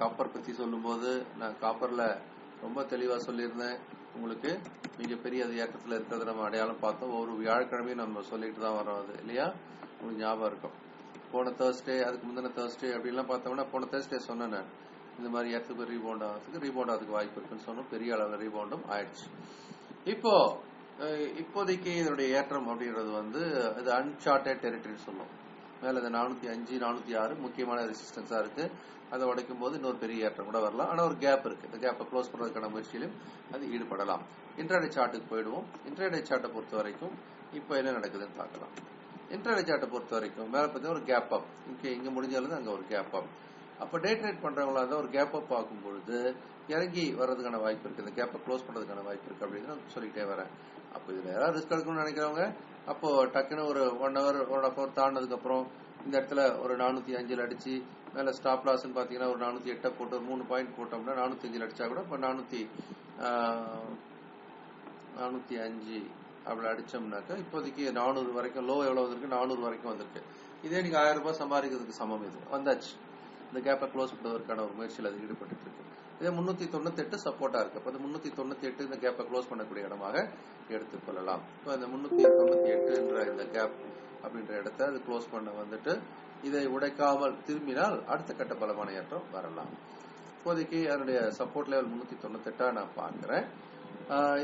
Copper பத்தி சொல்லும்போது நான் காப்பர்ல ரொம்ப தெளிவா சொல்லியிருந்தேன். உங்களுக்கு மிகப்பெரிய அது ஏற்றத்துல இருக்கிறத நம்ம அடையாளம் பார்த்தோம். ஒரு வியாழக்கிழமையும் நம்ம சொல்லிட்டு தான் வரோம் அது இல்லையா? உங்களுக்கு ஞாபகம் இருக்கும். போன தேர்ஸ்டே அதுக்கு முந்தின தேர்ஸ்டே அப்படின்லாம் பார்த்தோம்னா போன தேர்ஸ்டே சொன்னேன் இந்த மாதிரி ஏற்றுக்கு ரீபவுண்ட் ஆகிறதுக்கு ரீபவுண்ட் ஆகிறதுக்கு வாய்ப்பு இருக்குன்னு சொன்னோம். பெரிய அளவில் ரீபவுண்டும் ஆயிடுச்சு. இப்போ இப்போதைக்கு இதனுடைய ஏற்றம் அப்படின்றது வந்து இது அன்சார்டட் டெரிட்டரி சொல்லுவோம். மேல இந்த நானூத்தி அஞ்சு நானூத்தி ஆறு முக்கியமான ரெசிஸ்டன்ஸா இருக்கு. அதை உடைக்கும் போது இன்னொரு பெரிய ஏற்றம் கூட வரலாம். ஆனா ஒரு கேப் இருக்கு. இந்த கேப்பை க்ளோஸ் பண்ணுறதுக்கான முயற்சியிலும் அது ஈடுபடலாம். இன்ட்ராடே சார்ட்டுக்கு போயிடுவோம். இன்ட்ராடே சார்ட்டை பொறுத்த வரைக்கும் இப்போ என்ன நடக்குதுன்னு பார்க்கலாம். இன்ட்ராடே சார்ட்டை பொறுத்த வரைக்கும் மேல பார்த்தீங்கன்னா ஒரு கேப் அப் இங்க இங்க முடிஞ்சாலும் அங்க ஒரு கேப் அப் அப்ப டே ட்ரேட் பண்றவங்களா இருந்தா ஒரு கேப் அப் பார்க்கும் பொழுது இறங்கி வர்றதுக்கான வாய்ப்பு இருக்கு. இந்த கேப்பை க்ளோஸ் பண்றதுக்கான வாய்ப்பு இருக்கு அப்படின்னு நான் சொல்லிட்டே வரேன். அப்போ இதுல யாராவது ரிஸ்க் எடுக்கணும்னு நினைக்கிறவங்க அப்போ டக்குன்னு ஒரு one hour one half hour தாண்டினதுக்கப்புறம் இந்த இடத்துல ஒரு நானூத்தி அஞ்சில் அடிச்சு மேல ஸ்டாப் லாஸ்ன்னு பாத்தீங்கன்னா ஒரு நானூத்தி எட்டை போட்டு ஒரு மூணு பாயிண்ட் போட்டோம்னா நானூத்தி அஞ்சில் அடிச்சா கூட இப்போ நானூத்தி நானூத்தி அஞ்சு அப்படி அடிச்சோம்னாக்கா இப்போதைக்கு நானூறு வரைக்கும் லோ எவ்வளவு வந்திருக்கு நானூறு வரைக்கும் வந்திருக்கு. இதே நீங்க ஆயிரம் ரூபாய் சம்பாதிக்கிறதுக்கு சமம் இது. வந்தாச்சு. இந்த கேப்பை க்ளோஸ் பண்ணுவதற்கான ஒரு முயற்சியில் அது ஈடுபட்டு இருக்கு. இதே முன்னூத்தி தொண்ணூத்தி எட்டு சப்போர்ட்டா இருக்கு. அப்போ இந்த முன்னூத்தி தொண்ணூத்தி எட்டு இந்த கேப்பை க்ளோஸ் பண்ணக்கூடிய இடமாக எடுத்துக்கொள்ளலாம் இப்போ இந்த முன்னூத்தி தொண்ணூத்தி எட்டுன்ற இந்த கேப் அப்படின்ற இடத்த அது க்ளோஸ் பண்ண வந்துட்டு இதை உடைக்காமல் திரும்பினால் அடுத்த கட்ட பலமான ஏற்றம் வரலாம். இப்போதைக்கு அதனுடைய சப்போர்ட் லெவல் முன்னூத்தி தொண்ணூத்தி எட்டா நான் பாக்குறேன்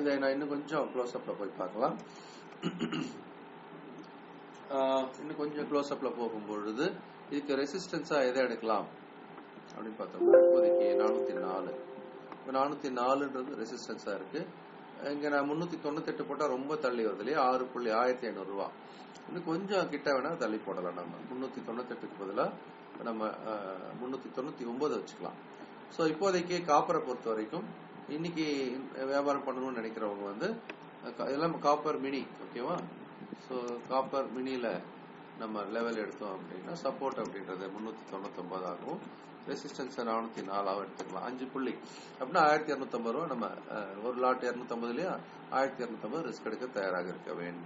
இதை நான் இன்னும் கொஞ்சம் க்ளோஸ் அப்ல போய் பார்க்கலாம். ஆஹ் இன்னும் கொஞ்சம் க்ளோஸ் அப்ல போகும் பொழுது இதுக்கு ரெசிஸ்டன்ஸா எதை எடுக்கலாம்? அப்படின்னு பார்த்தோம்னா இப்போதைக்கு நானூத்தி நாலு. இப்போ நானூத்தி நாலுன்றது ரெசிஸ்டன்ஸா இருக்கு. இங்க நான் முன்னூத்தி தொண்ணூத்தி போட்டா ரொம்ப தள்ளி வருது இல்லையா? ஆறு புள்ளி ஆயிரத்தி ஐநூறு ரூபா. இன்னும் கொஞ்சம் கிட்ட வேணா தள்ளி போடலாம் நம்ம. முன்னூத்தி தொண்ணூத்தி பதிலாக பதிலா நம்ம முன்னூத்தி தொண்ணூத்தி ஒன்பது வச்சுக்கலாம். ஸோ இப்போதைக்கு காப்பரை பொறுத்த வரைக்கும் இன்னைக்கு வியாபாரம் பண்ணணும்னு நினைக்கிறவங்க வந்து அஹ், இதெல்லாம் காப்பர் மினி ஓகேவா ஸோ காப்பர் மினியில நம்ம லெவல் எடுத்தோம் அப்படின்னா சப்போர்ட் அப்படின்றது முன்னூத்தி தொண்ணூத்தி ஆகும். ரெசிஸ்டன்ஸ் நானூத்தி நாலாவும் எடுத்துக்கலாம். அஞ்சு புள்ளி. அப்படின்னா ஆயிரத்தி இரநூத்தம்பது ரூபா நம்ம ஒரு லாட் இரநூத்தம்பதுலயா ஆயிரத்தி இரநூத்தம்பது ரிஸ்க் எடுக்க தயாராக இருக்க வேண்டும்.